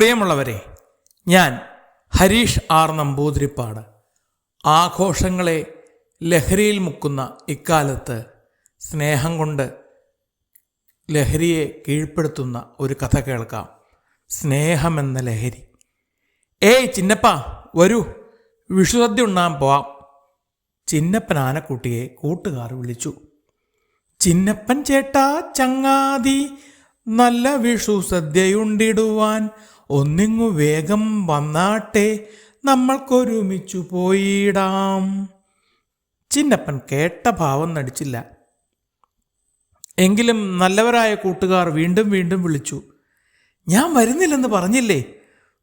പ്രിയമുള്ളവരെ ഞാൻ ഹരീഷ് ആർ നമ്പൂതിരിപ്പാട്. ആഘോഷങ്ങളെ ലഹരിയിൽ മുക്കുന്ന ഇക്കാലത്ത് സ്നേഹം കൊണ്ട് ലഹരിയെ കീഴ്പ്പെടുത്തുന്ന ഒരു കഥ കേൾക്കാം. സ്നേഹമെന്ന ലഹരി. ഏയ് ചിന്നപ്പ വരൂ. വിഷുസദ്യ ഉണ്ണാൻ പോവാം. ചിന്നപ്പൻ ആനക്കുട്ടിയെ കൂട്ടുകാർ വിളിച്ചു. ചിന്നപ്പൻ ചേട്ടാ ചങ്ങാതി നല്ല വിഷു സദ്യയുണ്ടിടുവാൻ ഒന്നിങ്ങു വേഗം വന്നാട്ടെ നമ്മൾക്കൊരുമിച്ചു പോയിടാം. ചിന്നപ്പൻ കേട്ട ഭാവം നടിച്ചില്ല. എങ്കിലും നല്ലവരായ കൂട്ടുകാർ വീണ്ടും വീണ്ടും വിളിച്ചു. ഞാൻ വരുന്നില്ലെന്ന് പറഞ്ഞില്ലേ?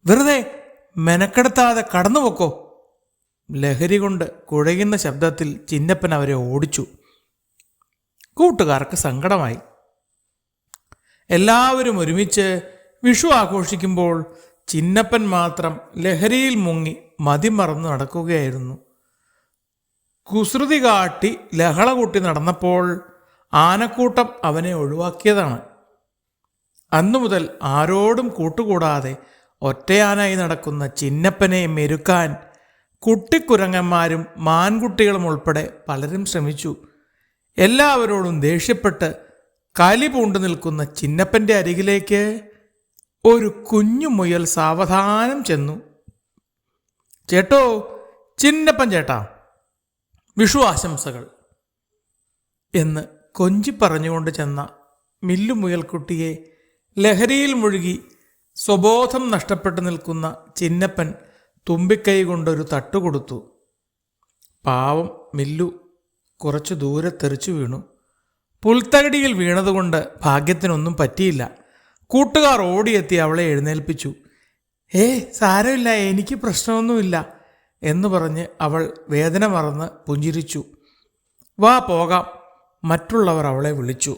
വെറുതെ മെനക്കെടുത്താതെ കടന്നു പൊക്കോ? ലഹരി കൊണ്ട് കുഴയുന്ന ശബ്ദത്തിൽ ചിന്നപ്പൻ അവരെ ഓടിച്ചു. കൂട്ടുകാർക്ക് സങ്കടമായി. എല്ലാവരും ഒരുമിച്ച് വിഷു ആഘോഷിക്കുമ്പോൾ ചിന്നപ്പൻ മാത്രം ലഹരിയിൽ മുങ്ങി മതിമറന്ന് നടക്കുകയായിരുന്നു. കുസൃതി കാട്ടി ലഹള കൂട്ടി നടന്നപ്പോൾ ആനക്കൂട്ടം അവനെ ഒഴിവാക്കിയതാണ്. അന്നു മുതൽ ആരോടും കൂട്ടുകൂടാതെ ഒറ്റയാനായി നടക്കുന്ന ചിന്നപ്പനെ മെരുക്കാൻ കുട്ടിക്കുരങ്ങന്മാരും മാൻകുട്ടികളും ഉൾപ്പെടെ പലരും ശ്രമിച്ചു. എല്ലാവരോടും ദേഷ്യപ്പെട്ട് കലി പൂണ്ടു നിൽക്കുന്ന ചിന്നപ്പന്റെ അരികിലേക്ക് ഒരു കുഞ്ഞു മുയൽ സാവധാനം ചെന്നു. ചേട്ടോ ചിന്നപ്പൻ ചേട്ടാ വിഷു ആശംസകൾ എന്ന് കൊഞ്ചി പറഞ്ഞുകൊണ്ട് ചെന്ന മില്ലുമുയൽക്കുട്ടിയെ ലഹരിയിൽ മുഴുകി സ്വബോധം നഷ്ടപ്പെട്ടു നിൽക്കുന്ന ചിന്നപ്പൻ തുമ്പിക്കൈ കൊണ്ടൊരു തട്ടുകൊടുത്തു പാവം മില്ലു കുറച്ചു ദൂരെ തെറിച്ചു വീണു. പുൽത്തകടിയിൽ വീണതുകൊണ്ട് ഭാഗ്യത്തിനൊന്നും പറ്റിയില്ല. കൂട്ടുകാർ ഓടിയെത്തി അവളെ എഴുന്നേൽപ്പിച്ചു. ഏ സാരമില്ല എനിക്ക് പ്രശ്നമൊന്നുമില്ല എന്ന് പറഞ്ഞ് അവൾ വേദന മറന്ന് പുഞ്ചിരിച്ചു. വാ പോകാം മറ്റുള്ളവർ അവളെ വിളിച്ചു.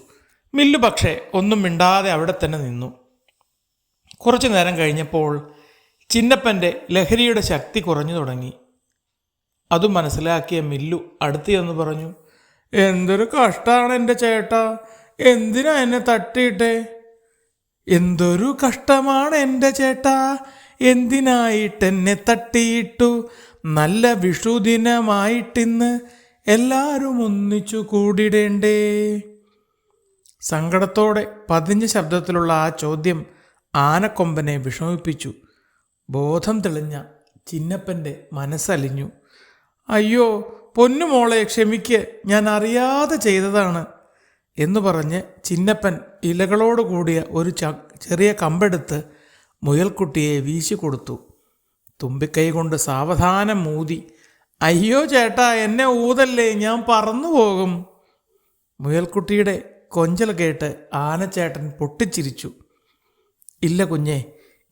മില്ലു പക്ഷേ ഒന്നും മിണ്ടാതെ അവിടെ തന്നെ നിന്നു. കുറച്ചു നേരം കഴിഞ്ഞപ്പോൾ ചിന്നപ്പന്റെ ലഹരിയുടെ ശക്തി കുറഞ്ഞു തുടങ്ങി. അത് മനസ്സിലാക്കിയ മില്ലു അടുത്ത് എന്ന് പറഞ്ഞു എന്തൊരു കഷ്ടമാണ് എന്റെ ചേട്ടാ എന്തിനാ എന്നെ തട്ടിയിട്ടേ? എന്തൊരു കഷ്ടമാണ് എന്റെ ചേട്ടാ. എന്തിനായിട്ടെന്നെ തട്ടിയിട്ടു? നല്ല വിഷുദിനമായിട്ടിന്ന് എല്ലാവരും ഒന്നിച്ചു കൂടിടേണ്ടേ. സങ്കടത്തോടെ പതിഞ്ഞ ശബ്ദത്തിലുള്ള ആ ചോദ്യം ആനക്കൊമ്പനെ വിഷമിപ്പിച്ചു. ബോധം തെളിഞ്ഞ ചിന്നപ്പന്റെ മനസ്സലിഞ്ഞു. അയ്യോ പൊന്നുമോളെ ക്ഷമിക്ക്. ഞാൻ അറിയാതെ ചെയ്തതാണ്. എന്ന് പറഞ്ഞ് ചിന്നപ്പൻ ഇലകളോട് കൂടിയ ഒരു ച ചെറിയ കമ്പെടുത്ത് മുയൽക്കുട്ടിയെ വീശി കൊടുത്തു. തുമ്പിക്കൈ കൊണ്ട് സാവധാനം മൂതി അയ്യോ ചേട്ടാ എന്നെ ഊതല്ലേ ഞാൻ പറന്നു പോകും. മുയൽക്കുട്ടിയുടെ കൊഞ്ചൽ കേട്ട് ആനച്ചേട്ടൻ പൊട്ടിച്ചിരിച്ചു. ഇല്ല കുഞ്ഞെ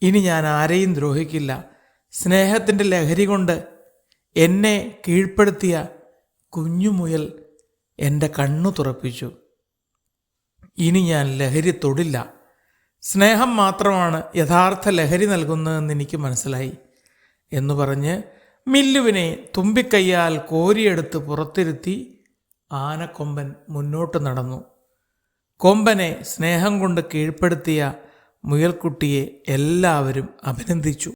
ഇനി ഞാൻ ആരെയും ദ്രോഹിക്കില്ല. സ്നേഹത്തിന്റെ ലഹരി കൊണ്ട് എന്നെ കീഴ്പ്പെടുത്തിയ കുഞ്ഞുമുയൽ എന്റെ കണ്ണു തുറപ്പിച്ചു. ഇനി ഞാൻ ലഹരി തൊടില്ല. സ്നേഹം മാത്രമാണ് യഥാർത്ഥ ലഹരി നൽകുന്നതെന്ന് എനിക്ക് മനസ്സിലായി. എന്നു പറഞ്ഞ് മില്ലുവിനെ തുമ്പിക്കയ്യാൽ കോരിയെടുത്ത് പുറത്തിരുത്തി ആനക്കൊമ്പൻ മുന്നോട്ട് നടന്നു. കൊമ്പനെ സ്നേഹം കൊണ്ട് കീഴ്പ്പെടുത്തിയ മുയൽക്കുട്ടിയെ എല്ലാവരും അഭിനന്ദിച്ചു.